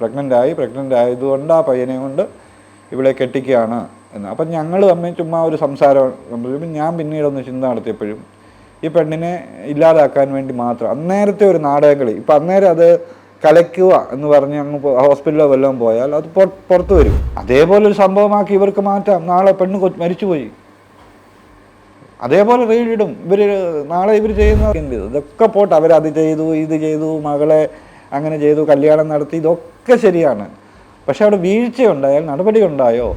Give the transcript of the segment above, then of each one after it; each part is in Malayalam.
പ്രഗ്നന്റ് ആയി പ്രഗ്നന്റ് ആയതുകൊണ്ട് ആ പയ്യനെ കൊണ്ട് ഇവിടെ കെട്ടിക്കുകയാണ് എന്ന്. അപ്പം ഞങ്ങൾ തമ്മിൽ ചുമ്മാ ഒരു സംസാരം ഞാൻ പിന്നീടൊന്ന് ചിന്ത നടത്തിയപ്പോഴും ഈ പെണ്ണിനെ ഇല്ലാതാക്കാൻ വേണ്ടി മാത്രം അന്നേരത്തെ ഒരു നാടകങ്ങളി. ഇപ്പം അന്നേരം അത് കലയ്ക്കുക എന്ന് പറഞ്ഞ് അങ്ങ് ഹോസ്പിറ്റലോ വല്ലതും പോയാൽ അത് പുറ- പുറത്ത് വരും. അതേപോലെ ഒരു സംഭവമാക്കി ഇവർക്ക് മാറ്റാം. നാളെ പെണ്ണ് മരിച്ചുപോയി. അതേപോലെ റീഡിടും ഇവർ നാളെ ഇവർ ചെയ്യുന്ന ഇതൊക്കെ പോട്ടെ. അവരത് ചെയ്തു ഇത് ചെയ്തു മകളെ അങ്ങനെ ചെയ്തു കല്യാണം നടത്തി ഇതൊക്കെ ശരിയാണ്. പക്ഷെ അവിടെ വീഴ്ചയുണ്ടായാൽ നടപടി ഉണ്ടായോ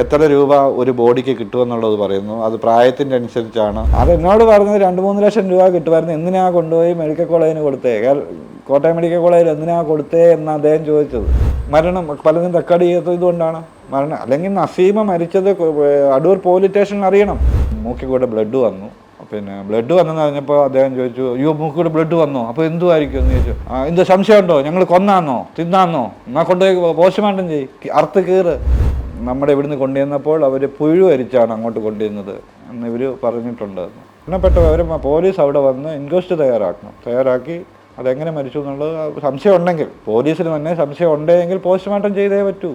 എത്ര രൂപ ഒരു ബോഡിക്ക് കിട്ടുമെന്നുള്ളത് പറയുന്നു. അത് പ്രായത്തിന്റെ അനുസരിച്ചാണ്. അത് എന്നോട് പറഞ്ഞത് രണ്ട് മൂന്ന് ലക്ഷം രൂപ കിട്ടുമായിരുന്നു. എന്തിനാ കൊണ്ടുപോയി മെഡിക്കൽ കോളേജിന് കൊടുത്തേ? കോട്ടയം മെഡിക്കൽ കോളേജിൽ എന്തിനാ കൊടുത്തേ എന്ന് അദ്ദേഹം ചോദിച്ചത്. മരണം പലതും റെക്കോർഡ് ചെയ്യാത്ത ഇതുകൊണ്ടാണ്. മരണം അല്ലെങ്കിൽ നസീമ മരിച്ചത് അടൂർ പോലീസ് സ്റ്റേഷനിൽ അറിയണം. മൂക്കിൽ കൂടെ ബ്ലഡ് വന്നു. പിന്നെ ബ്ലഡ് വന്നെന്ന് പറഞ്ഞപ്പോൾ അദ്ദേഹം ചോദിച്ചു അയ്യോ മൂക്കിൽ ബ്ലഡ് വന്നോ? അപ്പോൾ എന്തുമായിരിക്കും എന്ന് ചോദിച്ചു എന്ത് സംശയമുണ്ടോ? ഞങ്ങൾ കൊന്നാന്നോ? തിന്നാന്നോ? എന്നാൽ കൊണ്ടുപോയി പോസ്റ്റ്മോർട്ടം ചെയ്യ്. അറുത്ത് കീറ്. നമ്മുടെ ഇവിടുന്ന് കൊണ്ടുവന്നപ്പോൾ അവർ പുഴു അരിച്ചാണ് അങ്ങോട്ട് കൊണ്ടുവരുന്നത് എന്ന് ഇവർ പറഞ്ഞിട്ടുണ്ട്. മരണപ്പെട്ട അവർ പോലീസ് അവിടെ വന്ന് ഇൻക്വസ്റ്റ് തയ്യാറാക്കണം തയ്യാറാക്കി അതെങ്ങനെ മരിച്ചു എന്നുള്ളത് സംശയം ഉണ്ടെങ്കിൽ പോലീസിന് തന്നെ സംശയം ഉണ്ടെങ്കിൽ പോസ്റ്റ്മോർട്ടം ചെയ്തേ പറ്റൂ.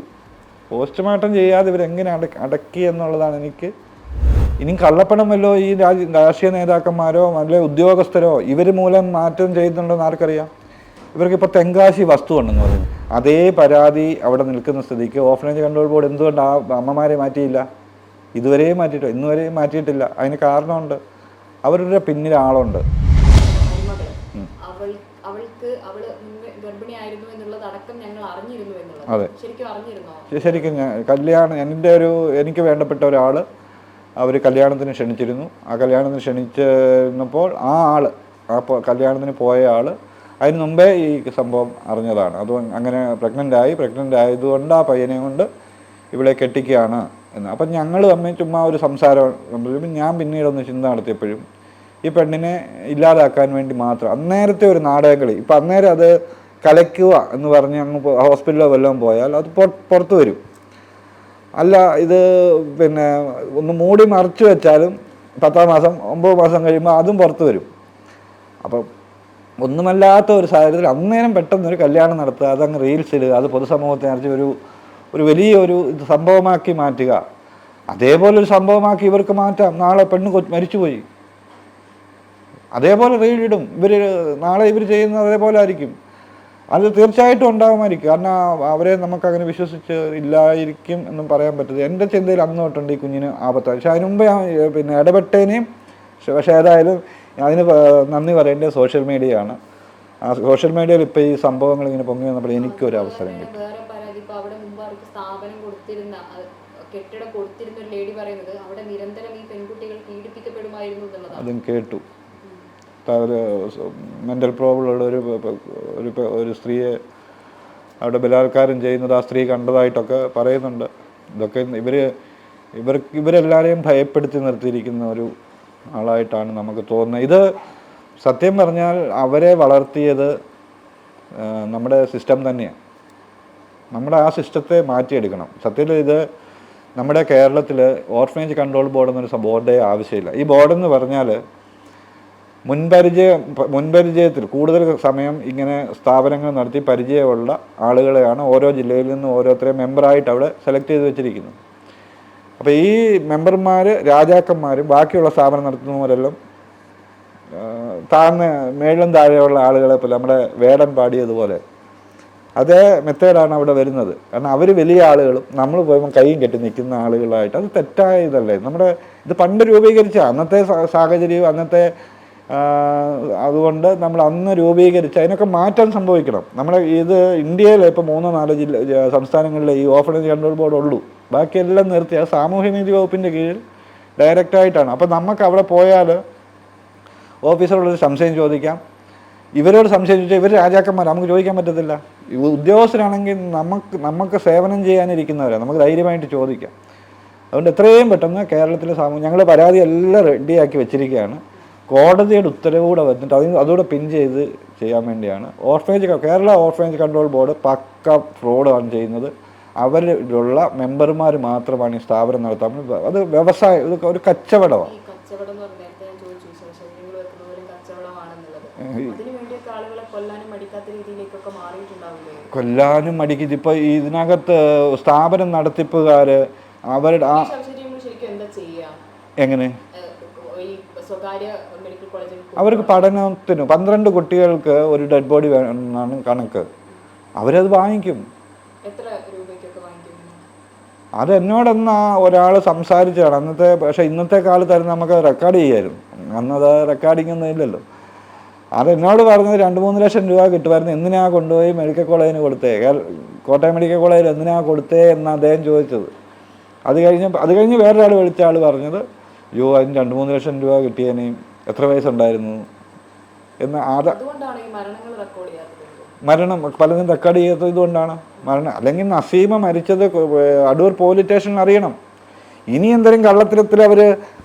പോസ്റ്റ്മോർട്ടം ചെയ്യാതെ ഇവരെങ്ങനെ അട അടക്കി എന്നുള്ളതാണ് എനിക്ക് ഇനി കള്ളപ്പണം വല്ലോ ഈ രാജ്യ രാഷ്ട്രീയ നേതാക്കന്മാരോ അല്ലെ ഉദ്യോഗസ്ഥരോ ഇവർ മൂലം മാറ്റം ചെയ്യുന്നുണ്ടെന്ന് ആർക്കറിയാം? ഇവർക്ക് ഇപ്പോൾ തെങ്കാശി വസ്തു ഉണ്ടെന്ന് പറയുന്നു അതേ പരാതി അവിടെ നിൽക്കുന്ന സ്ഥിതിക്ക് ഓഫ്ലൈൻ കൺട്രോൾ ബോർഡ് എന്തുകൊണ്ട് ആ അമ്മമാരെ മാറ്റിയില്ല? ഇതുവരെയും മാറ്റിയിട്ടോ? ഇന്നുവരെയും മാറ്റിയിട്ടില്ല. അതിന് കാരണമുണ്ട്. അവരുടെ പിന്നിൽ ആളുണ്ട്. അവൾ അവൾക്ക് അവൾ ഗർഭിണിയായിരുന്നു എന്നുള്ളത് അടക്കം ഞങ്ങൾ അറിഞ്ഞിരുന്നു എന്നുള്ളത്. അതെ. ശരിക്കും അറിഞ്ഞിരുന്നോ? ശരിക്കും ഞാൻ കല്യാണം എന്റെ ഒരു എനിക്ക് വേണ്ടപ്പെട്ട ഒരാൾ അവർ കല്യാണത്തിന് ക്ഷണിച്ചിരുന്നു. ആ കല്യാണത്തിന് ക്ഷണിച്ചിരുന്നപ്പോൾ ആ ആൾ ആ കല്യാണത്തിന് പോയ ആൾ അതിന് മുമ്പേ ഈ സംഭവം അറിഞ്ഞതാണ്. അത് അങ്ങനെ പ്രഗ്നന്റ് ആയി. പ്രഗ്നന്റ് ആയതുകൊണ്ട് ആ പയ്യനെ കൊണ്ട് ഇവളെ കെട്ടിക്കുകയാണ് എന്ന്. അപ്പം ഞങ്ങൾ തമ്മിൽ ചുമ്മാ ഒരു സംസാരം ഞാൻ പിന്നീടൊന്ന് ചിന്ത നടത്തിയപ്പോഴും ഈ പെണ്ണിനെ ഇല്ലാതാക്കാൻ വേണ്ടി മാത്രം അന്നേരത്തെ ഒരു നാടകളി ഇപ്പം അന്നേരം അത് കലയ്ക്കുക എന്ന് പറഞ്ഞ് അങ്ങ് ഹോസ്പിറ്റലിലോ വല്ലതും പോയാൽ അത് പുറ- പുറത്ത് വരും. അല്ല ഇത് പിന്നെ ഒന്ന് മൂടി മറച്ചു വെച്ചാലും പത്താം മാസം ഒമ്പത് മാസം കഴിയുമ്പോൾ അതും പുറത്ത് വരും. അപ്പം ഒന്നുമല്ലാത്ത ഒരു സാഹചര്യത്തിൽ അന്നേരം പെട്ടെന്ന് ഒരു കല്യാണം നടത്തുക അതങ്ങ് റീൽസിൽ അത് പൊതുസമൂഹത്തെ നിറച്ച് ഒരു ഒരു വലിയ ഒരു ഇത് സംഭവമാക്കി മാറ്റുക. അതേപോലെ ഒരു സംഭവമാക്കി ഇവർക്ക് മാറ്റാം. നാളെ പെണ്ണ് കൊ- മരിച്ചുപോയി. അതേപോലെ റീലിടും ഇവർ നാളെ ഇവർ ചെയ്യുന്നത് അതേപോലെ ആയിരിക്കും. അത് തീർച്ചയായിട്ടും ഉണ്ടാകുമായിരിക്കും. കാരണം അവരെ നമുക്ക് അങ്ങനെ വിശ്വസിച്ച് ഇല്ലായിരിക്കും എന്നും പറയാൻ പറ്റത്തില്ല. എന്റെ ചിന്തയിൽ അന്ന് തൊട്ടുണ്ട് ഈ കുഞ്ഞിന് ആപത്താണ് പക്ഷെ അതിന് മുമ്പ് ഞാൻ പിന്നെ ഇടപെട്ടേനേയും പക്ഷെ ഏതായാലും അതിന് നന്ദി പറയേണ്ടത് സോഷ്യൽ മീഡിയയാണ്. ആ സോഷ്യൽ മീഡിയയിൽ ഇപ്പോൾ ഈ സംഭവങ്ങൾ ഇങ്ങനെ പൊങ്ങി വന്നപ്പോൾ എനിക്കൊരു അവസരം കിട്ടി. അത് കേട്ടു. മെന്റൽ പ്രോബ്ലം ഉള്ള ഒരു ഒരു ഒരു സ്ത്രീയെ അവിടെ ബലാത്കാരം ചെയ്യുന്നത് ആ സ്ത്രീ കണ്ടതായിട്ടൊക്കെ പറയുന്നുണ്ട്. ഇതൊക്കെ ഇവർ ഇവർക്ക് ഇവരെല്ലാവരെയും ഭയപ്പെടുത്തി നിർത്തിയിരിക്കുന്ന ഒരു ആളായിട്ടാണ് നമുക്ക് തോന്നുന്നത്. ഇത് സത്യം പറഞ്ഞാൽ അവരെ വളർത്തിയത് നമ്മുടെ സിസ്റ്റം തന്നെയാണ്. നമ്മുടെ ആ സിസ്റ്റത്തെ മാറ്റിയെടുക്കണം. സത്യത്തിൽ ഇത് നമ്മുടെ കേരളത്തിൽ ഓർഫനേജ് കൺട്രോൾ ബോർഡ് എന്നൊരു ബോർഡേ ആവശ്യമില്ല. ഈ ബോർഡെന്ന് പറഞ്ഞാൽ മുൻപരിചയം മുൻപരിചയത്തിൽ കൂടുതൽ സമയം ഇങ്ങനെ സ്ഥാപനങ്ങൾ നടത്തി പരിചയമുള്ള ആളുകളെയാണ് ഓരോ ജില്ലയിൽ നിന്ന് ഓരോരുത്തരെയും മെമ്പറായിട്ട് അവിടെ സെലക്ട് ചെയ്ത് വെച്ചിരിക്കുന്നു അപ്പോൾ ഈ മെമ്പർമാർ രാജാക്കന്മാരും ബാക്കിയുള്ള സ്ഥാപനം നടത്തുന്നവരെല്ലാം താഴ്ന്ന മേളിലും താഴെയുള്ള ആളുകളെ പോലെ നമ്മുടെ വേടൻ പാടിയതുപോലെ അതേ മെത്തേഡാണ് അവിടെ വരുന്നത്. കാരണം അവർ വലിയ ആളുകളും നമ്മൾ പോയപ്പോൾ കൈയും കെട്ടി നിൽക്കുന്ന ആളുകളായിട്ട് അത് തെറ്റായ ഇതല്ലേ. നമ്മുടെ ഇത് പണ്ട് രൂപീകരിച്ച അന്നത്തെ സാഹചര്യവും അന്നത്തെ അതുകൊണ്ട് നമ്മൾ അന്ന് രൂപീകരിച്ച അതിനൊക്കെ മാറ്റം സംഭവിക്കണം. നമ്മുടെ ഇത് ഇന്ത്യയിൽ ഇപ്പോൾ മൂന്നോ നാലോ ജില്ല സംസ്ഥാനങ്ങളിലെ ഈ ഓഫണേജ് കൺട്രോൾ ബോർഡ് ഉള്ളൂ ബാക്കിയെല്ലാം നിർത്തി. അത് സാമൂഹ്യനീതി വകുപ്പിന്റെ കീഴിൽ ഡയറക്റ്റായിട്ടാണ് അപ്പോൾ നമുക്ക് അവിടെ പോയാൽ ഓഫീസറോട് സംശയം ചോദിക്കാം. ഇവരോട് സംശയം ചോദിച്ചാൽ ഇവർ രാജാക്കന്മാർ നമുക്ക് ചോദിക്കാൻ പറ്റത്തില്ല. ഉദ്യോഗസ്ഥരാണെങ്കിൽ നമുക്ക് നമുക്ക് സേവനം ചെയ്യാനിരിക്കുന്നവരാണ് നമുക്ക് ധൈര്യമായിട്ട് ചോദിക്കാം. അതുകൊണ്ട് എത്രയും പെട്ടെന്ന് കേരളത്തിലെ സാമൂഹ്യം ഞങ്ങൾ പരാതി എല്ലാം റെഡിയാക്കി വെച്ചിരിക്കുകയാണ്. കോടതിയുടെ ഉത്തരവുകൂടെ വന്നിട്ട് അതിന് അതുകൂടെ പിൻ ചെയ്ത് ചെയ്യാൻ വേണ്ടിയാണ്. Orphanage Kerala orphanage control board പക്ക ഫ്രോഡാണ് ചെയ്യുന്നത്. അവരിലുള്ള മെമ്പർമാർ മാത്രമാണ് ഈ സ്ഥാപനം നടത്താൻ അത് വ്യവസായം ഇത് ഒരു കച്ചവടമാണ്. കൊല്ലാനും മടിക്കും. ഇപ്പോൾ ഇതിനകത്ത് സ്ഥാപനം നടത്തിപ്പുകാർ അവരുടെ ആ എങ്ങനെ? സ്വകാര്യ അവർക്ക് പഠനത്തിന് പന്ത്രണ്ട് കുട്ടികൾക്ക് ഒരു ഡെഡ് ബോഡി വേണമെന്നാണ് കണക്ക്. അവരത് വാങ്ങിക്കും. അത് എന്നോടെന്നാ ഒരാൾ സംസാരിച്ചാണ് അന്നത്തെ പക്ഷെ ഇന്നത്തെ കാലത്തായിരുന്നു നമുക്ക് റെക്കോർഡ് ചെയ്യായിരുന്നു. അന്നത് റെക്കോർഡിംഗ് ഒന്നും ഇല്ലല്ലോ. അത് എന്നോട് പറഞ്ഞത് രണ്ട് മൂന്ന് ലക്ഷം രൂപ കിട്ടുമായിരുന്നു. എന്തിനാ കൊണ്ടുപോയി മെഡിക്കൽ കോളേജിന് കൊടുത്തേ? കോട്ടയം മെഡിക്കൽ കോളേജിൽ എന്തിനാ കൊടുത്തേ എന്ന് അദ്ദേഹം ചോദിച്ചത്. അത് കഴിഞ്ഞ് അത് കഴിഞ്ഞ് വേറൊരാൾ വിളിച്ച ആൾ പറഞ്ഞത് അയ്യോ അതിന് രണ്ട് മൂന്ന് ലക്ഷം രൂപ കിട്ടിയതിന് എത്ര വയസ്സുണ്ടായിരുന്നു? എന്ന് ചെയ്യാത്തത്. മരണം പലതും റെക്കോർഡ് ചെയ്യാത്തത് ഇതുകൊണ്ടാണ്. മരണം അല്ലെങ്കിൽ നസീമ മരിച്ചത് അടൂർ പോലീസ് സ്റ്റേഷനിൽ അറിയണം. ഇനി എന്തെങ്കിലും കള്ളത്തരത്തിൽ അവർ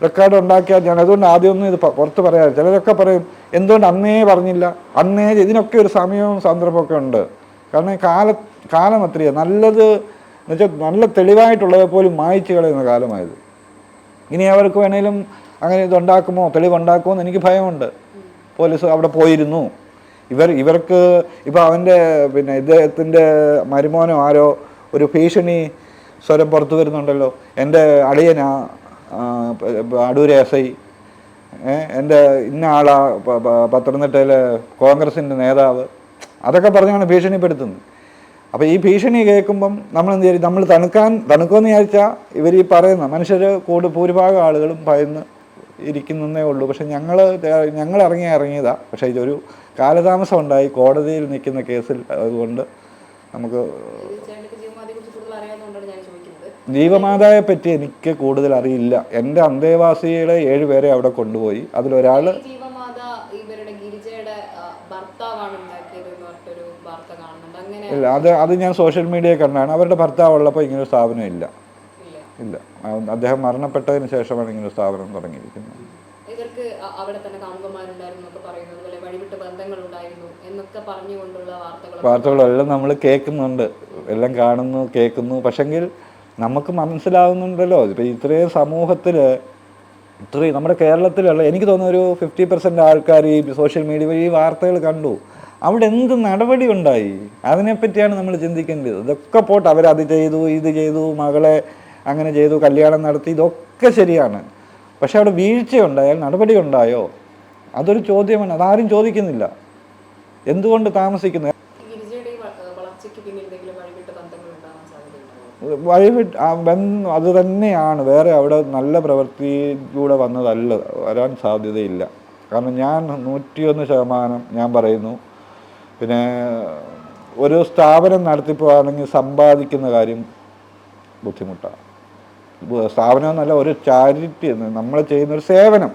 റെക്കോർഡ് ഉണ്ടാക്കിയാൽ ഞാൻ അതുകൊണ്ട് ആദ്യമൊന്നും ഇത് പുറത്ത് പറയാറ് ചിലരൊക്കെ പറയും എന്തുകൊണ്ട് അന്നേ പറഞ്ഞില്ല? അന്നേ ഇതിനൊക്കെ ഒരു സമയവും സന്ദർഭമൊക്കെ ഉണ്ട്. കാരണം കാല കാലം അത്രയാണ് നല്ലത് എന്നുവെച്ചാൽ നല്ല തെളിവായിട്ടുള്ളത് പോലും മായ്ച്ചു കളയുന്ന കാലമായത്. ഇനി അവർക്ക് വേണേലും അങ്ങനെ ഇതുണ്ടാക്കുമോ? തെളിവുണ്ടാക്കുമോ എന്ന് എനിക്ക് ഭയമുണ്ട്. പോലീസ് അവിടെ പോയിരുന്നു. ഇവർ ഇവർക്ക് ഇപ്പോൾ അവന്റെ പിന്നെ ഇദ്ദേഹത്തിന്റെ മരുമോനോ ആരോ ഒരു ഭീഷണി സ്വരം പുറത്തു വരുന്നുണ്ടല്ലോ. എന്റെ അളിയനാ അടൂര് എസ് ഐ. എന്റെ ഇന്ന ആളാ പത്തനംതിട്ടയിലെ കോൺഗ്രസിന്റെ നേതാവ്. അതൊക്കെ പറഞ്ഞാണ് ഭീഷണിപ്പെടുത്തുന്നത്. അപ്പോൾ ഈ ഭീഷണി കേൾക്കുമ്പം നമ്മൾ എന്ത് ചെയ്യും? നമ്മൾ തണുക്കാൻ തണുക്കുമെന്ന് വിചാരിച്ചാൽ ഇവർ ഈ പറയുന്ന മനുഷ്യർ കൂടുതൽ ഭൂരിഭാഗം ആളുകളും ഭയന്ന് ഇരിക്കുന്നേ ഉള്ളൂ. പക്ഷെ ഞങ്ങൾ ഞങ്ങൾ ഇറങ്ങി ഇറങ്ങിയതാ. പക്ഷേ ഇതൊരു കാലതാമസം ഉണ്ടായി. കോടതിയിൽ നിൽക്കുന്ന കേസിൽ അതുകൊണ്ട് നമുക്ക് ജീവമാതായെ പറ്റി എനിക്ക് കൂടുതൽ അറിയില്ല. എന്റെ അന്തേവാസികളെ ഏഴുപേരെ അവിടെ കൊണ്ടുപോയി. അതിലൊരാൾ ഇല്ല അത് അത് ഞാൻ സോഷ്യൽ മീഡിയയിൽ കണ്ടാണ്. അവരുടെ ഭർത്താവ് ഉള്ളപ്പോൾ ഇങ്ങനെ ഒരു സ്ഥാപനം ഇല്ല ഇല്ല. അദ്ദേഹം മരണപ്പെട്ടതിന് ശേഷമാണ് ഇങ്ങനെ സ്ഥാപനം തുടങ്ങിയിരിക്കുന്നത്. ഇവർക്ക് അവിടെ തന്നെ കാമുകന്മാരുണ്ടായിരുന്നു പറയുന്നത് പോലെ വഴിവിട്ട ബന്ധങ്ങൾ ഉണ്ടായിരുന്നു എന്നൊക്കെ പറഞ്ഞുകൊണ്ടുള്ള വാർത്തകൾ വാർത്തകളെല്ലാം നമ്മൾ കേൾക്കുന്നുണ്ട്. എല്ലാം കാണുന്നു കേൾക്കുന്നു. പക്ഷെങ്കിൽ നമുക്ക് മനസ്സിലാവുന്നുണ്ടല്ലോ. ഇപ്പം ഇത്രയും സമൂഹത്തിൽ ഇത്രയും നമ്മുടെ കേരളത്തിലുള്ള എനിക്ക് തോന്നുന്നു ഒരു ഫിഫ്റ്റി പെർസെന്റ് ആൾക്കാർ ഈ സോഷ്യൽ മീഡിയ വഴി ഈ വാർത്തകൾ കണ്ടു. അവിടെ എന്ത് നടപടി ഉണ്ടായി? അതിനെപ്പറ്റിയാണ് നമ്മൾ ചിന്തിക്കേണ്ടത്. ഇതൊക്കെ പോട്ടെ അവരത് ചെയ്തു ഇത് ചെയ്തു മകളെ അങ്ങനെ ചെയ്തു കല്യാണം നടത്തി ഇതൊക്കെ ശരിയാണ്. പക്ഷെ അവിടെ വീഴ്ചയുണ്ടായാൽ നടപടി ഉണ്ടായോ? അതൊരു ചോദ്യമാണ്. അതാരും ചോദിക്കുന്നില്ല. എന്തുകൊണ്ട് താമസിക്കുന്നത് വഴിവിട്ട അത് തന്നെയാണ്. വേറെ അവിടെ നല്ല പ്രവൃത്തിയിലൂടെ വന്നതല്ല വരാൻ സാധ്യതയില്ല. കാരണം ഞാൻ നൂറ്റിയൊന്ന് ശതമാനം ഞാൻ പറയുന്നു. പിന്നെ ഒരു സ്ഥാപനം നടത്തിപ്പോവാണെങ്കിൽ സമ്പാദിക്കുന്ന കാര്യം ബുദ്ധിമുട്ടാണ്. സ്ഥാപനം എന്നല്ല ഒരു ചാരിറ്റി എന്ന് നമ്മൾ ചെയ്യുന്ന ഒരു സേവനം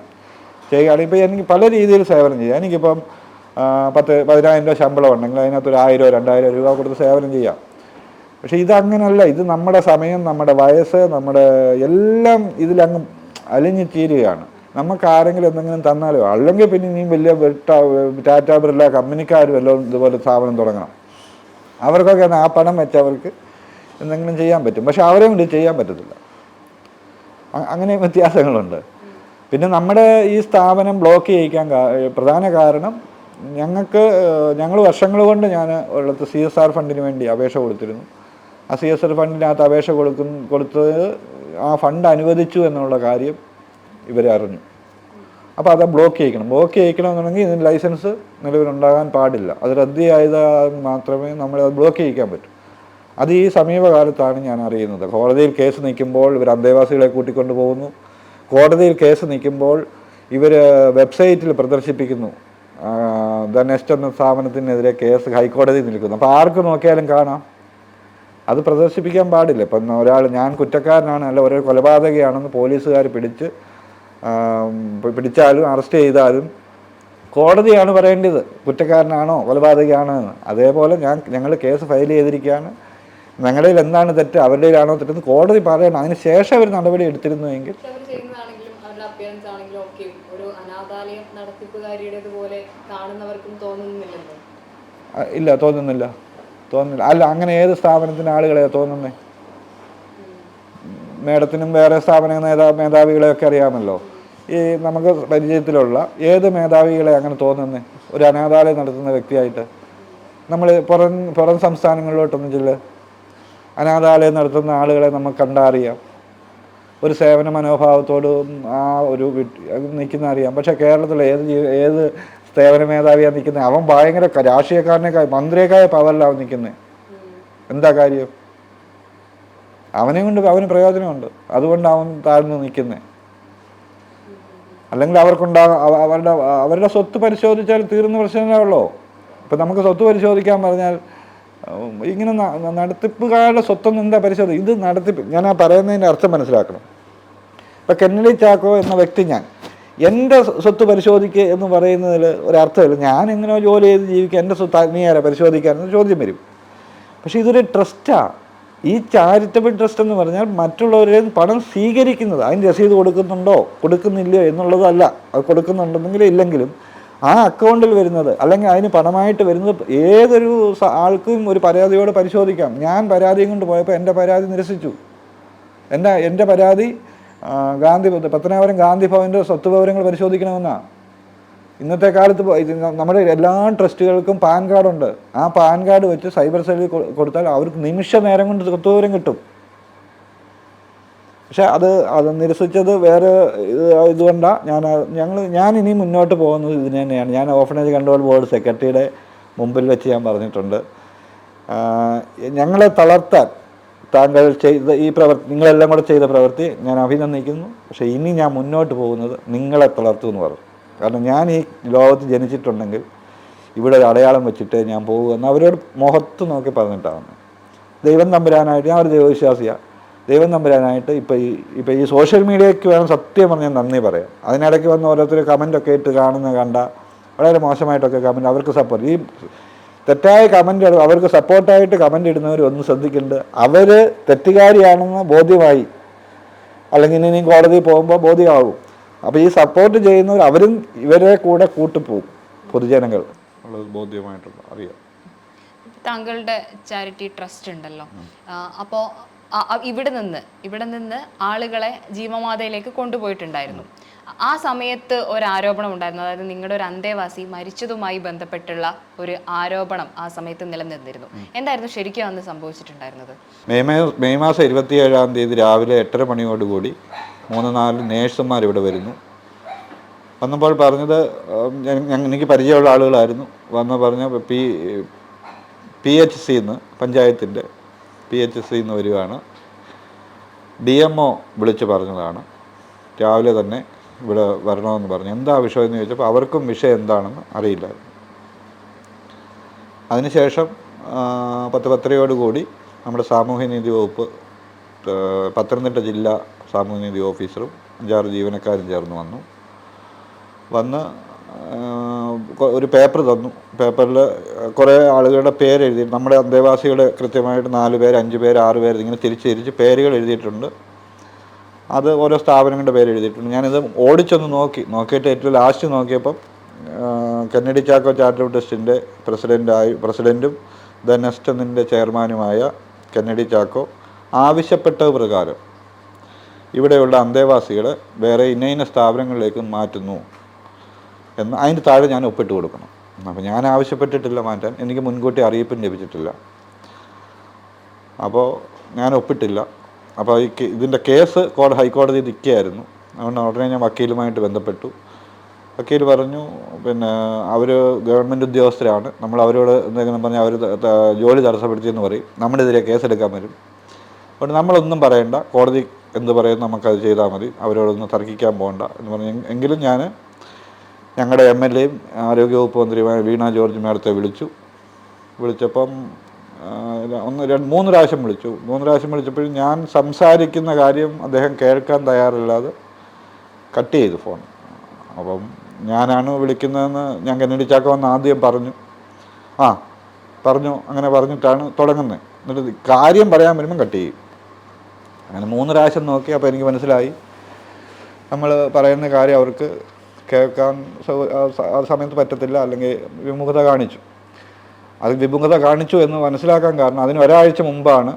ചെയ്യുകയാണെങ്കിൽ ഇപ്പോൾ എനിക്ക് പല രീതിയിൽ സേവനം ചെയ്യാം. എനിക്കിപ്പം പത്ത് പതിനായിരം രൂപ ശമ്പളം ഉണ്ടെങ്കിൽ അതിനകത്ത് ഒരു ആയിരം രണ്ടായിരം രൂപ കൊടുത്ത് സേവനം ചെയ്യാം. പക്ഷേ ഇതങ്ങനല്ല. ഇത് നമ്മുടെ സമയം നമ്മുടെ വയസ്സ് നമ്മുടെ എല്ലാം ഇതിലങ്ങ് അലിഞ്ഞു തീരുകയാണ് നമുക്ക് ആരെങ്കിലും എന്തെങ്കിലും തന്നാലോ? അല്ലെങ്കിൽ പിന്നെ ഇനിയും വലിയ ടാറ്റ ബിർല കമ്പനിക്കാർ വല്ലതും ഇതുപോലെ സ്ഥാപനം തുടങ്ങണം. അവർക്കൊക്കെ ആ പണം വെച്ച് അവർക്ക് എന്തെങ്കിലും ചെയ്യാൻ പറ്റും. പക്ഷെ അവരെ കൊണ്ട് ചെയ്യാൻ പറ്റത്തില്ല. അങ്ങനെ വ്യത്യാസങ്ങളുണ്ട്. പിന്നെ നമ്മുടെ ഈ സ്ഥാപനം ബ്ലോക്ക് ചെയ്യിക്കാൻ പ്രധാന കാരണം ഞങ്ങൾക്ക് ഞങ്ങൾ വർഷങ്ങൾ കൊണ്ട് ഞാൻ ഉള്ളത് സി എസ് ആർ ഫണ്ടിന് വേണ്ടി അപേക്ഷ കൊടുത്തിരുന്നു. ആ സി എസ് ആർ ഫണ്ടിനകത്ത് അപേക്ഷ കൊടുക്കും കൊടുത്തത് ആ ഫണ്ട് അനുവദിച്ചു എന്നുള്ള കാര്യം ഇവരെ അറിഞ്ഞു. അപ്പോൾ അത് ബ്ലോക്ക് ചെയ്യിക്കണം. ബ്ലോക്ക് ചെയ്യിക്കണമെന്നുണ്ടെങ്കിൽ ഇതിന് ലൈസൻസ് നിലവിലുണ്ടാകാൻ പാടില്ല. അത് റദ്ദിയായത് മാത്രമേ നമ്മൾ ബ്ലോക്ക് ചെയ്യിക്കാൻ പറ്റൂ. അത് ഈ സമീപകാലത്താണ് ഞാൻ അറിയുന്നത്. കോടതിയിൽ കേസ് നിൽക്കുമ്പോൾ ഇവർ അന്തേവാസികളെ കൂട്ടിക്കൊണ്ടു പോകുന്നു. കോടതിയിൽ കേസ് നിൽക്കുമ്പോൾ ഇവർ വെബ്സൈറ്റിൽ പ്രദർശിപ്പിക്കുന്നു. ദ നെസ്റ്റ് എന്ന സ്ഥാപനത്തിനെതിരെ കേസ് ഹൈക്കോടതിയിൽ നിൽക്കുന്നു. അപ്പോൾ ആർക്ക് നോക്കിയാലും കാണാം. അത് പ്രദർശിപ്പിക്കാൻ പാടില്ല. ഇപ്പം ഒരാൾ ഞാൻ കുറ്റക്കാരനാണ് അല്ല ഒരു കൊലപാതകയാണെന്ന് പോലീസുകാർ പിടിച്ച് പിടിച്ചാലും അറസ്റ്റ് ചെയ്താലും കോടതിയാണ് പറയേണ്ടത്. കുറ്റക്കാരനാണോ കൊലപാതകയാണോ എന്ന്. അതേപോലെ ഞാൻ ഞങ്ങൾ കേസ് ഫയൽ ചെയ്തിരിക്കുകയാണ്. ഞങ്ങളുടെ കയ്യിൽ എന്താണ് തെറ്റ് അവരുടെ കയ്യിലാണോ തെറ്റെന്ന് കോടതി പറയണം. അതിന് ശേഷം അവർ നടപടി എടുത്തിരുന്നുവെങ്കിൽ. ഇല്ല തോന്നുന്നില്ല. തോന്നുന്നില്ല. അല്ല അങ്ങനെ ഏത് സ്ഥാപനത്തിന് ആളുകളെ തോന്നുന്നേ? മേഡത്തിനും വേറെ സ്ഥാപന നേതാ മേധാവികളെയൊക്കെ അറിയാമല്ലോ. ഈ നമുക്ക് പരിചയത്തിലുള്ള ഏത് മേധാവികളെ അങ്ങനെ തോന്നുന്നേ? ഒരു അനാഥാലയം നടത്തുന്ന വ്യക്തിയായിട്ട്. നമ്മൾ പുറം പുറം സംസ്ഥാനങ്ങളിലോട്ടൊന്നും ചെല്ല്. അനാഥാലയം നടത്തുന്ന ആളുകളെ നമുക്ക് കണ്ടറിയാം. ഒരു സേവന മനോഭാവത്തോട് ആ ഒരു നിൽക്കുന്ന അറിയാം പക്ഷേ കേരളത്തിൽ ഏത് ഏത് സേവന മേധാവിയാണ് നിൽക്കുന്നത്? അവൻ ഭയങ്കര രാഷ്ട്രീയക്കാരനേക്കായ മന്ത്രിയേക്കായ പവറിലാണ് നിൽക്കുന്നത്. എന്താ കാര്യം? അവനെ കൊണ്ട് അവന് പ്രയോജനമുണ്ട്. അതുകൊണ്ട് അവൻ താഴ്ന്നു നിൽക്കുന്നത്. അല്ലെങ്കിൽ അവർക്കുണ്ടാകും അവരുടെ അവരുടെ സ്വത്ത് പരിശോധിച്ചാൽ തീർന്ന പ്രശ്നമേ ഉള്ളൂ. ഇപ്പം നമുക്ക് സ്വത്ത് പരിശോധിക്കാൻ പറഞ്ഞാൽ ഇങ്ങനെ നടത്തിപ്പുകാരുടെ സ്വത്തൊന്നും എന്താ പരിശോധന? ഇത് നടത്തിപ്പ്. ഞാൻ ആ പറയുന്നതിന്റെ അർത്ഥം മനസ്സിലാക്കണം. ഇപ്പം കെന്നഡി ചാക്കോ എന്ന വ്യക്തി ഞാൻ. എന്റെ സ്വത്ത് പരിശോധിക്കുക എന്ന് പറയുന്നതിൽ ഒരർത്ഥമില്ല. ഞാൻ എങ്ങനെയോ ജോലി ചെയ്ത് ജീവിക്കുക എന്റെ സ്വത്ത് അഗ്നിയാരെ പരിശോധിക്കാനെന്ന് ചോദ്യം വരും. പക്ഷേ ഇതൊരു ട്രസ്റ്റാണ് ഈ ചാരിറ്റബിൾ ട്രസ്റ്റ് എന്ന് പറഞ്ഞാൽ മറ്റുള്ളവരുടെ പണം സ്വീകരിക്കുന്നത്. അതിന് രസീത് കൊടുക്കുന്നുണ്ടോ? കൊടുക്കുന്നില്ലയോ എന്നുള്ളതല്ല. അത് കൊടുക്കുന്നുണ്ടെന്നെങ്കിലും ഇല്ലെങ്കിലും ആ അക്കൗണ്ടിൽ വരുന്നത് അല്ലെങ്കിൽ അതിന് പണമായിട്ട് വരുന്നത് ഏതൊരു ആൾക്കും ഒരു പരാതിയോട് പരിശോധിക്കാം. ഞാൻ പരാതിയും കൊണ്ട് പോയപ്പോൾ എന്റെ പരാതി നിരസിച്ചു. എന്റെ എന്റെ പരാതി ഗാന്ധി പത്തനാപുരം ഗാന്ധി ഭവന്റെ സ്വത്ത് വിവരങ്ങൾ പരിശോധിക്കണമെന്നാണ് ഇന്നത്തെ കാലത്ത് നമ്മുടെ എല്ലാ ട്രസ്റ്റുകൾക്കും പാൻ കാർഡുണ്ട്. ആ പാൻ കാർഡ് വെച്ച് സൈബർ സെല്ലിൽ കൊടുത്താൽ അവർക്ക് നിമിഷ നേരം കൊണ്ട് സ്വത്ത് വിവരം കിട്ടും. പക്ഷെ അത് അത് നിരസിച്ചത് വേറെ ഇത് ഇതുകൊണ്ടാണ് ഞാൻ ഞങ്ങൾ ഞാൻ ഇനി മുന്നോട്ട് പോകുന്നത് ഇതിന് തന്നെയാണ്. ഞാൻ ഓഫനേജ് കൺട്രോൾ ബോർഡ് സെക്രട്ടറിയുടെ മുമ്പിൽ വെച്ച് ഞാൻ പറഞ്ഞിട്ടുണ്ട്. ഞങ്ങളെ തളർത്താൻ താങ്കൾ ചെയ്ത ഈ പ്രവൃത്തി നിങ്ങളെല്ലാം കൂടെ ചെയ്ത പ്രവൃത്തി ഞാൻ അഭിനന്ദിക്കുന്നു. പക്ഷേ ഇനി ഞാൻ മുന്നോട്ട് പോകുന്നത് നിങ്ങളെ തളർത്തു എന്ന് പറഞ്ഞു. കാരണം ഞാൻ ഈ ലോകത്ത് ജനിച്ചിട്ടുണ്ടെങ്കിൽ ഇവിടെ ഒരു അടയാളം വെച്ചിട്ട് ഞാൻ പോകുമെന്ന് അവരോട് മുഖത്ത് നോക്കി പറഞ്ഞിട്ടാണ്. ദൈവം തമ്പുരാനായിട്ട് ഞാൻ ഒരു ദൈവവിശ്വാസിയാണ് ദൈവം തമ്പുരാനായിട്ട് ഇപ്പോൾ ഈ ഇപ്പോൾ ഈ സോഷ്യൽ മീഡിയയ്ക്ക് വേണം സത്യം പറഞ്ഞാൽ നന്ദി പറയാം. അതിനിടയ്ക്ക് വന്ന് ഓരോരുത്തർ കമന്റൊക്കെ ഇട്ട് കാണുന്ന കണ്ട വളരെ മോശമായിട്ടൊക്കെ കമന്റ് അവർക്ക് സപ്പോർട്ട് ഈ തെറ്റായ കമന്റ് അവർക്ക് സപ്പോർട്ടായിട്ട് കമന്റ് ഇടുന്നവർ ഒന്ന് ശ്രദ്ധിക്കുന്നുണ്ട് അവർ തെറ്റുകാരിയാണെന്ന് ബോധ്യമായി. അല്ലെങ്കിൽ ഇനി കോടതിയിൽ പോകുമ്പോൾ ബോധ്യമാവും അപ്പോൾ ഈ സപ്പോർട്ട് ചെയ്യുന്നവർ അവരും ഇവരെ കൂടെ കൂട്ടുപോകും പൊതുജനങ്ങൾ. ബോധ്യമായിട്ടുള്ള അറിയാം. താങ്കളുടെ ചാരിറ്റി ട്രസ്റ്റ് ഉണ്ടല്ലോ. അപ്പോൾ ഇവിടെ നിന്ന് ഇവിടെ നിന്ന് ആളുകളെ ജീവമാതയിലേക്ക് കൊണ്ടുപോയിട്ടുണ്ടായിരുന്നു. ആ സമയത്ത് ഒരു ആരോപണം ഉണ്ടായിരുന്നു. അതായത് നിങ്ങളുടെ ഒരു അന്തേവാസി മരിച്ചതുമായി ബന്ധപ്പെട്ടുള്ള ഒരു ആരോപണം ആ സമയത്ത് നിലനിന്നിരുന്നു. എന്തായിരുന്നു ശരിക്കും അന്ന് സംഭവിച്ചിട്ടുണ്ടായിരുന്നത്? മെയ് മാ- മെയ് മാസം ഇരുപത്തിയേഴാം തീയതി രാവിലെ എട്ടര മണിയോടുകൂടി മൂന്ന് നാല് നേഴ്സുമാർ ഇവിടെ വരുന്നു. വന്നപ്പോൾ പറഞ്ഞത് എനിക്ക് പരിചയമുള്ള ആളുകളായിരുന്നു. വന്ന് പറഞ്ഞ പി പി എച്ച് സിന്ന് പഞ്ചായത്തിന്റെ പി എച്ച് സിന്ന് വരികയാണ്. ഡി എം ഒ വിളിച്ച് പറഞ്ഞതാണ്. രാവിലെ തന്നെ ഇവിടെ വരണമെന്ന് പറഞ്ഞു. എന്താ വിഷയം എന്ന് ചോദിച്ചപ്പോൾ അവർക്കും വിഷയം എന്താണെന്ന് അറിയില്ലായിരുന്നു. അതിനുശേഷം പത്ത് പത്തരയോടുകൂടി നമ്മുടെ സാമൂഹ്യനീതി വകുപ്പ് പത്തനംതിട്ട ജില്ലാ സാമൂഹ്യനീതി ഓഫീസറും അഞ്ചാറ് ജീവനക്കാരും ചേർന്ന് വന്നു. വന്ന് ഒരു പേപ്പർ തന്നു. പേപ്പറിൽ കുറേ ആളുകളുടെ പേര് എഴുതി നമ്മുടെ അന്തേവാസികൾ കൃത്യമായിട്ട് നാല് പേര് അഞ്ച് പേര് ആറ് പേര് ഇങ്ങനെ തിരിച്ച് തിരിച്ച് പേരുകൾ എഴുതിയിട്ടുണ്ട്. അത് ഓരോ സ്ഥാപനങ്ങളുടെ പേര് എഴുതിയിട്ടുണ്ട്. ഞാനിത് ഓടിച്ചൊന്ന് നോക്കി. നോക്കിയിട്ട് ഏറ്റവും ലാസ്റ്റ് നോക്കിയപ്പം കെന്നഡി ചാക്കോ ചാരിറ്റബിൾ ട്രസ്റ്റിന്റെ പ്രസിഡന്റായി പ്രസിഡന്റും ദ നെസ്റ്റ് ചെയർമാനുമായ കന്നഡി ചാക്കോ ആവശ്യപ്പെട്ട പ്രകാരം ഇവിടെയുള്ള അന്തേവാസികളെ വേറെ ഇന്ന ഇന്ന സ്ഥാപനങ്ങളിലേക്ക് മാറ്റുന്നു. എന്ന് അതിന്റെ താഴെ ഞാൻ ഒപ്പിട്ട് കൊടുക്കണം. അപ്പോൾ ഞാൻ ആവശ്യപ്പെട്ടിട്ടില്ല മാറ്റാൻ. എനിക്ക് മുൻകൂട്ടി അറിയിപ്പും ലഭിച്ചിട്ടില്ല. അപ്പോൾ ഞാൻ ഒപ്പിട്ടില്ല. അപ്പോൾ ഈ ഇതിന്റെ കേസ് കോട ഹൈക്കോടതി നിൽക്കുകയായിരുന്നു. അതുകൊണ്ട് ഉടനെ ഞാൻ വക്കീലുമായിട്ട് ബന്ധപ്പെട്ടു. വക്കീൽ പറഞ്ഞു പിന്നെ അവർ ഗവൺമെന്റ് ഉദ്യോഗസ്ഥരാണ്. നമ്മൾ അവരോട് എന്തെങ്കിലും പറഞ്ഞാൽ അവർ ജോലി തടസ്സപ്പെടുത്തിയെന്ന് പറയും. നമ്മളെതിരെ കേസെടുക്കാൻ വരും. അതുകൊണ്ട് നമ്മളൊന്നും പറയണ്ട. കോടതി എന്ത് പറയും നമുക്കത് ചെയ്താൽ മതി. അവരോടൊന്ന് തർക്കിക്കാൻ പോകണ്ട എന്ന് പറഞ്ഞു. എങ്കിലും ഞാൻ ഞങ്ങളുടെ എം എൽ എയും ആരോഗ്യവകുപ്പ് മന്ത്രിയുമായ വീണ ജോർജ് മേഡത്തെ വിളിച്ചു. വിളിച്ചപ്പം ഒന്ന് രണ്ട് മൂന്ന് പ്രാവശ്യം വിളിച്ചു. മൂന്ന് പ്രാവശ്യം വിളിച്ചപ്പോഴും ഞാൻ സംസാരിക്കുന്ന കാര്യം അദ്ദേഹം കേൾക്കാൻ തയ്യാറില്ലാതെ കട്ട് ചെയ്തു ഫോൺ. അപ്പം ഞാനാണ് വിളിക്കുന്നതെന്ന് ഞാൻ കന്നഡി ചാക്ക വന്ന് ആദ്യം പറഞ്ഞു. ആ പറഞ്ഞു അങ്ങനെ പറഞ്ഞിട്ടാണ് തുടങ്ങുന്നത്. എന്നിട്ട് കാര്യം പറയാൻ വരുമ്പം കട്ട് ചെയ്യും. അങ്ങനെ മൂന്ന് പ്രാവശ്യം നോക്കി അപ്പോൾ എനിക്ക് മനസ്സിലായി. നമ്മൾ പറയുന്ന കാര്യം അവർക്ക് കേൾക്കാൻ ആ സമയത്ത് പറ്റത്തില്ല അല്ലെങ്കിൽ വിമുഖത കാണിച്ചു. അത് വിമുഖത കാണിച്ചു എന്ന് മനസ്സിലാക്കാൻ കാരണം അതിന് ഒരാഴ്ച മുമ്പാണ്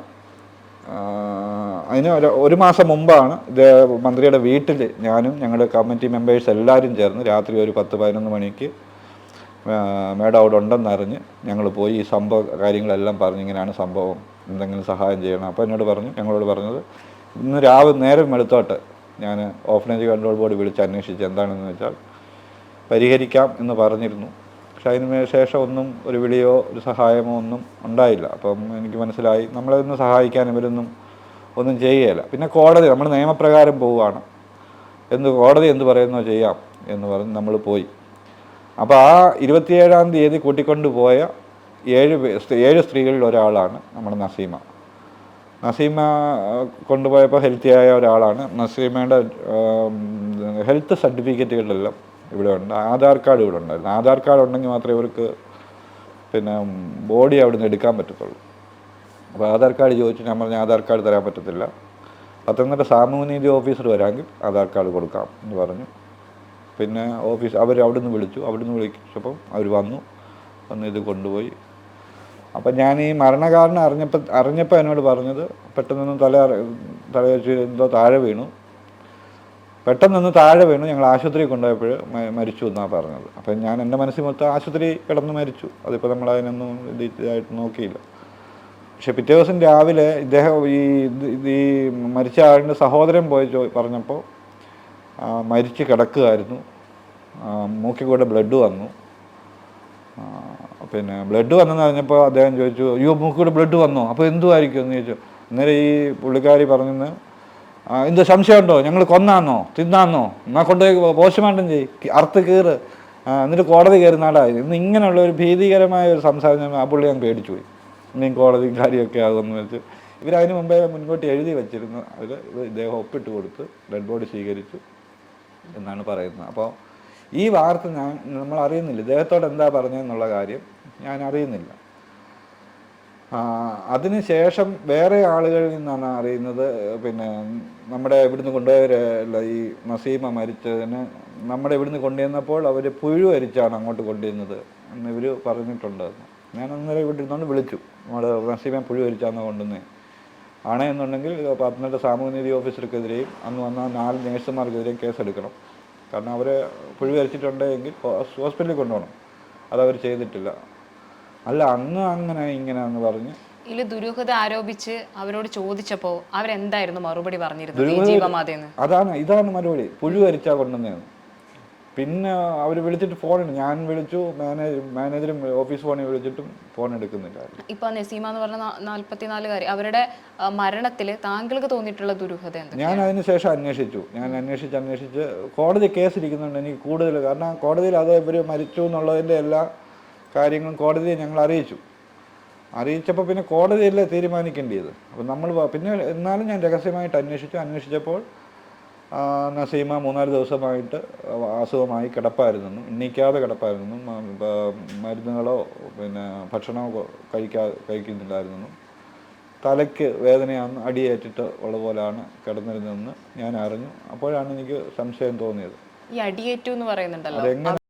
അതിന് ഒരു മാസം മുമ്പാണ് ഇത് മന്ത്രിയുടെ വീട്ടിൽ ഞാനും ഞങ്ങളുടെ കമ്മിറ്റി മെമ്പേഴ്സ് എല്ലാവരും ചേർന്ന് രാത്രി ഒരു പത്ത് പതിനൊന്ന് മണിക്ക് മേഡം അവിടെ ഉണ്ടെന്നറിഞ്ഞ് ഞങ്ങൾ പോയി ഈ സംഭവ കാര്യങ്ങളെല്ലാം പറഞ്ഞ് ഇങ്ങനെയാണ് സംഭവം എന്തെങ്കിലും സഹായം ചെയ്യണം. അപ്പോൾ എന്നോട് പറഞ്ഞു ഞങ്ങളോട് പറഞ്ഞത് ഇന്ന് രാവിലെ നേരം വെളുത്തോട്ട് ഞാൻ ഓഫനേജ് കൺട്രോൾ ബോർഡ് വിളിച്ച് അന്വേഷിച്ച് എന്താണെന്ന് വെച്ചാൽ പരിഹരിക്കാം എന്ന് പറഞ്ഞിരുന്നു. പക്ഷെ അതിന് ശേഷം ഒന്നും ഒരു വിളിയോ ഒരു സഹായമോ ഒന്നും ഉണ്ടായില്ല. അപ്പം എനിക്ക് മനസ്സിലായി നമ്മളതൊന്നും സഹായിക്കാൻ ഇവരൊന്നും ഒന്നും ചെയ്യുകയില്ല. പിന്നെ കോടതി നമ്മൾ നിയമപ്രകാരം പോവുകയാണ്. എന്ത് കോടതി എന്ത് പറയുന്നോ ചെയ്യാം എന്ന് പറഞ്ഞ് നമ്മൾ പോയി. അപ്പോൾ ആ ഇരുപത്തിയേഴാം തീയതി കൂട്ടിക്കൊണ്ടുപോയ ഏഴ് ഏഴ് സ്ത്രീകളിൽ ഒരാളാണ് നമ്മുടെ നസീമ. നസീമ കൊണ്ടുപോയപ്പോൾ ഹെൽത്തി ആയ ഒരാളാണ്. നസീമയുടെ ഹെൽത്ത് സർട്ടിഫിക്കറ്റുകളെല്ലാം ഇവിടെ ഉണ്ട്. ആധാർ കാർഡ് ഇവിടെ ഉണ്ടായിരുന്നു. ആധാർ കാർഡ് ഉണ്ടെങ്കിൽ മാത്രമേ ഇവർക്ക് പിന്നെ ബോഡി അവിടെ നിന്ന് എടുക്കാൻ പറ്റത്തുള്ളൂ. അപ്പോൾ ആധാർ കാർഡ് ചോദിച്ചു ഞാൻ പറഞ്ഞ ആധാർ കാർഡ് തരാൻ പറ്റത്തില്ല. പത്തനംതിട്ട സാമൂഹ്യനീതി ഓഫീസർ വരാമെങ്കിൽ ആധാർ കാർഡ് കൊടുക്കാം എന്ന് പറഞ്ഞു. പിന്നെ ഓഫീസ് അവർ അവിടുന്ന് വിളിച്ചു. അവിടുന്ന് വിളിച്ചപ്പം അവർ വന്നു. വന്ന് ഇത് കൊണ്ടുപോയി. അപ്പം ഞാൻ ഈ മരണകാരണം അറിഞ്ഞപ്പോൾ അറിഞ്ഞപ്പോൾ എന്നോട് പറഞ്ഞത് പെട്ടെന്നൊന്നും തല തല വെച്ച് എന്തോ താഴെ വീണു. പെട്ടെന്നൊന്ന് താഴെ വീണു. ഞങ്ങൾ ആശുപത്രി കൊണ്ടുപോയപ്പോൾ മരിച്ചു എന്നാണ് പറഞ്ഞത്. അപ്പം ഞാൻ എന്റെ മനസ്സിൽ മൊത്തം ആശുപത്രി കിടന്ന് മരിച്ചു. അതിപ്പോൾ നമ്മൾ അതിനൊന്നും ഇത് ഇതായിട്ട് നോക്കിയില്ല. പക്ഷെ പിറ്റേ ദിവസം രാവിലെ ഇദ്ദേഹം ഈ ഈ മരിച്ച ആളിന്റെ സഹോദരൻ പോയി ചോ പറഞ്ഞപ്പോൾ മരിച്ച് കിടക്കുകയായിരുന്നു മൂക്കിൽ കൂടെ ബ്ലഡ് വന്നു. പിന്നെ ബ്ലഡ് വന്നെന്ന് പറഞ്ഞപ്പോൾ അദ്ദേഹം ചോദിച്ചു അയ്യോ മൂക്കിൽ ബ്ലഡ് വന്നോ? അപ്പോൾ എന്തുമായിരിക്കും എന്ന് ചോദിച്ചു. അന്നേരം ഈ പുള്ളിക്കാരി പറഞ്ഞെന്ന് എന്തോ സംശയമുണ്ടോ? ഞങ്ങൾ കൊന്നാന്നോ? തിന്നാന്നോ? എന്നാൽ കൊണ്ടുപോയി പോസ്റ്റ്മോർട്ടം ചെയ്യ്. അറുത്ത് കീറ്. എന്നിട്ട് കോടതി കയറി നാടായി ഇന്ന് ഇങ്ങനെയുള്ള ഒരു ഭീതികരമായ ഒരു സംസാരം ആ പുള്ളി ഞാൻ പേടിച്ചു പോയി. ഇനിയും കോടതി കാര്യമൊക്കെ ആകുമെന്ന് വെച്ച്. ഇവരതിന് മുമ്പേ മുൻകൂട്ടി എഴുതി വെച്ചിരുന്നു അവർ ഇദ്ദേഹം ഒപ്പിട്ട് കൊടുത്ത് ഡെഡ് ബോഡി സ്വീകരിച്ചു എന്നാണ് പറയുന്നത്. അപ്പോൾ ഈ വാർത്ത ഞാൻ നമ്മൾ അറിയുന്നില്ല ഇദ്ദേഹത്തോട് എന്താ പറഞ്ഞതെന്നുള്ള കാര്യം ഞാൻ അറിയുന്നില്ല അതിനുശേഷം വേറെ ആളുകളിൽ നിന്നാണ് അറിയുന്നത് പിന്നെ നമ്മുടെ ഇവിടുന്ന് കൊണ്ടുപോയവരല്ല ഈ നസീമ മരിച്ചതിന് നമ്മുടെ ഇവിടുന്ന് കൊണ്ടുവന്നപ്പോൾ അവർ പുഴു അരിച്ചാണ് അങ്ങോട്ട് കൊണ്ടുവന്നത് എന്ന് ഇവർ പറഞ്ഞിട്ടുണ്ട്. ഞാൻ അന്നേരം ഇവിടെ ഇരുന്നുകൊണ്ട് വിളിച്ചു നമ്മൾ നസീമ പുഴു അരിച്ചാന്ന് കൊണ്ടുവന്നത് ആണെന്നുണ്ടെങ്കിൽ പത്തനംതിട്ട സാമൂഹ്യനീതി ഓഫീസർക്കെതിരെയും അന്ന് വന്ന നാല് നേഴ്സുമാർക്കെതിരെയും കേസെടുക്കണം. കാരണം അവരെ പുഴു അരിച്ചിട്ടുണ്ടെങ്കിൽ ഹോസ്പിറ്റലിൽ കൊണ്ടുപോകണം. അതവർ ചെയ്തിട്ടില്ല. അല്ല അങ്ങ് അങ്ങനെ ഇങ്ങനെ അങ്ങ് പറഞ്ഞ്. ഇതിൽ ദുരൂഹത ആരോപിച്ച് അവരോട് ചോദിച്ചപ്പോ അവരെന്തായിരുന്നു മറുപടി പറഞ്ഞിരുന്നത് ഈ ജീവമാതയെന്ന് അതാണ് ഇതാണ് മറുപടി. പുഴു അരിച്ചാ കൊണ്ടുവന്നതെന്ന് പിന്നെ അവർ വിളിച്ചിട്ട് ഫോൺ ഞാൻ വിളിച്ചു മാനേജ് മാനേജറും ഓഫീസ് ഫോണിൽ വിളിച്ചിട്ടും ഫോൺ എടുക്കുന്നില്ല ഇപ്പൊ നസീമ എന്ന് പറഞ്ഞ നാല്പത്തിനാലുകാരി അവരുടെ മരണത്തിൽ താങ്കൾക്ക് തോന്നിയിട്ടുള്ള ദുരൂഹത ഞാൻ അതിനുശേഷം അന്വേഷിച്ചു. ഞാൻ അന്വേഷിച്ച് അന്വേഷിച്ച് കോടതി കേസ് ഇരിക്കുന്നുണ്ട് എനിക്ക് കൂടുതൽ. കാരണം കോടതിയിൽ അത് ഇവർ മരിച്ചു എന്നുള്ളതിന്റെ എല്ലാ കാര്യങ്ങളും കോടതിയെ ഞങ്ങൾ അറിയിച്ചു. അറിയിച്ചപ്പോൾ പിന്നെ കോടതിയല്ലേ തീരുമാനിക്കേണ്ടത് അപ്പോൾ നമ്മൾ പിന്നെ എന്നാലും ഞാൻ രഹസ്യമായിട്ട് അന്വേഷിച്ചു. അന്വേഷിച്ചപ്പോൾ നസീമ മൂന്നാൽ ദിവസമായിട്ട് അസുഖമായി കിടപ്പായിരുന്നെന്നും എണ്ണീക്കാതെ കിടപ്പായിരുന്നെന്നും മ- മരുന്നുകളോ പിന്നെ ഭക്ഷണമോ കഴിക്കാ കഴിക്കുന്നില്ലായിരുന്നെന്നും തലയ്ക്ക് വേദനയാണ് അടിയേറ്റിട്ട് ഉള്ള പോലെയാണ് കിടന്നിരുന്നതെന്ന് ഞാൻ അറിഞ്ഞു. അപ്പോഴാണ് എനിക്ക് സംശയം തോന്നിയത്. ഈ അടിയേറ്റു എന്ന് പറയുന്നുണ്ടല്ലോ.